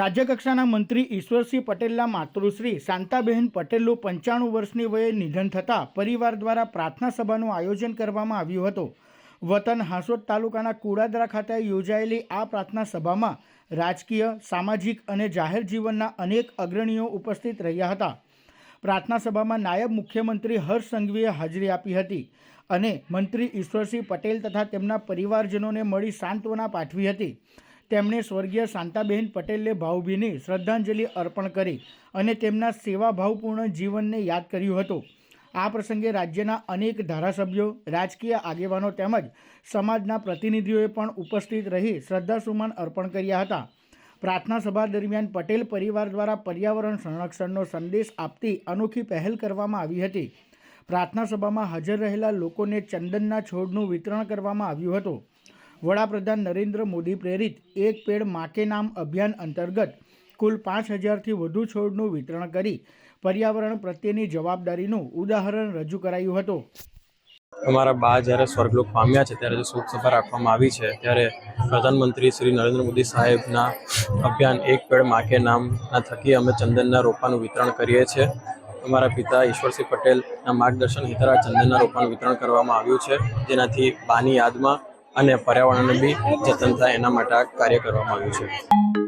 રાજ્યકક્ષાના મંત્રી ઈશ્વરસિંહ પટેલના માતૃશ્રી શાંતાબહેન પટેલનું પંચાણું વર્ષની વયે નિધન થતાં પરિવાર દ્વારા પ્રાર્થના સભાનું આયોજન કરવામાં આવ્યું હતું. વતન હાંસોદ તાલુકાના કુડાદરા ખાતે યોજાયેલી આ પ્રાર્થના સભામાં રાજકીય, સામાજિક અને જાહેર જીવનના અનેક અગ્રણીઓ ઉપસ્થિત રહ્યા હતા. પ્રાર્થના સભામાં નાયબ મુખ્યમંત્રી હર્ષ સંઘવીએ હાજરી આપી હતી અને મંત્રી ઈશ્વરસિંહ પટેલ તથા તેમના પરિવારજનોને મળી સાંત્વના પાઠવી હતી. તેમણે સ્વર્ગીય શાંતાબહેન પટેલને ભાવભીની શ્રદ્ધાંજલિ અર્પણ કરી અને તેમના સેવાભાવપૂર્ણ જીવનને યાદ કર્યું હતું. આ પ્રસંગે રાજ્યના અનેક ધારાસભ્યો, રાજકીય આગેવાનો તેમજ સમાજના પ્રતિનિધિઓએ પણ ઉપસ્થિત રહી શ્રદ્ધાસુમન અર્પણ કર્યા હતા. પ્રાર્થના સભા દરમિયાન પટેલ પરિવાર દ્વારા પર્યાવરણ સંરક્ષણનો સંદેશ આપતી અનોખી પહેલ કરવામાં આવી હતી. પ્રાર્થના સભામાં હાજર રહેલા લોકોને ચંદનના છોડનું વિતરણ કરવામાં આવ્યું હતું. વડાપ્રધાન નરેન્દ્ર મોદી પ્રેરિત એક પેડ માકે નામ અભિયાન અંતર્ગત કુલ પાંચ હજારથી વધુ છોડનું વિતરણ કરી પર્યાવરણ પ્રત્યેની જવાબદારીનું ઉદાહરણ રજૂ કરાયું હતું. અમારા બા જ્યારે સ્વર્ગલોક પામ્યા છે, ત્યારે જે શોક સભા રાખવામાં આવી છે, ત્યારે પ્રધાનમંત્રી શ્રી નરેન્દ્ર મોદી સાહેબના અભિયાન એક પેડ માકે નામના થકી અમે ચંદનના રોપાનું વિતરણ કરીએ છીએ. અમારા પિતા ઈશ્વરસિંહ પટેલના માર્ગદર્શન હેઠળ આ ચંદનના રોપાનું વિતરણ કરવામાં આવ્યું છે. જેનાથી બાની યાદમાં અને પર્યાવરણને બી જતન થાય એના માટે આ કાર્ય કરવામાં આવ્યું છે.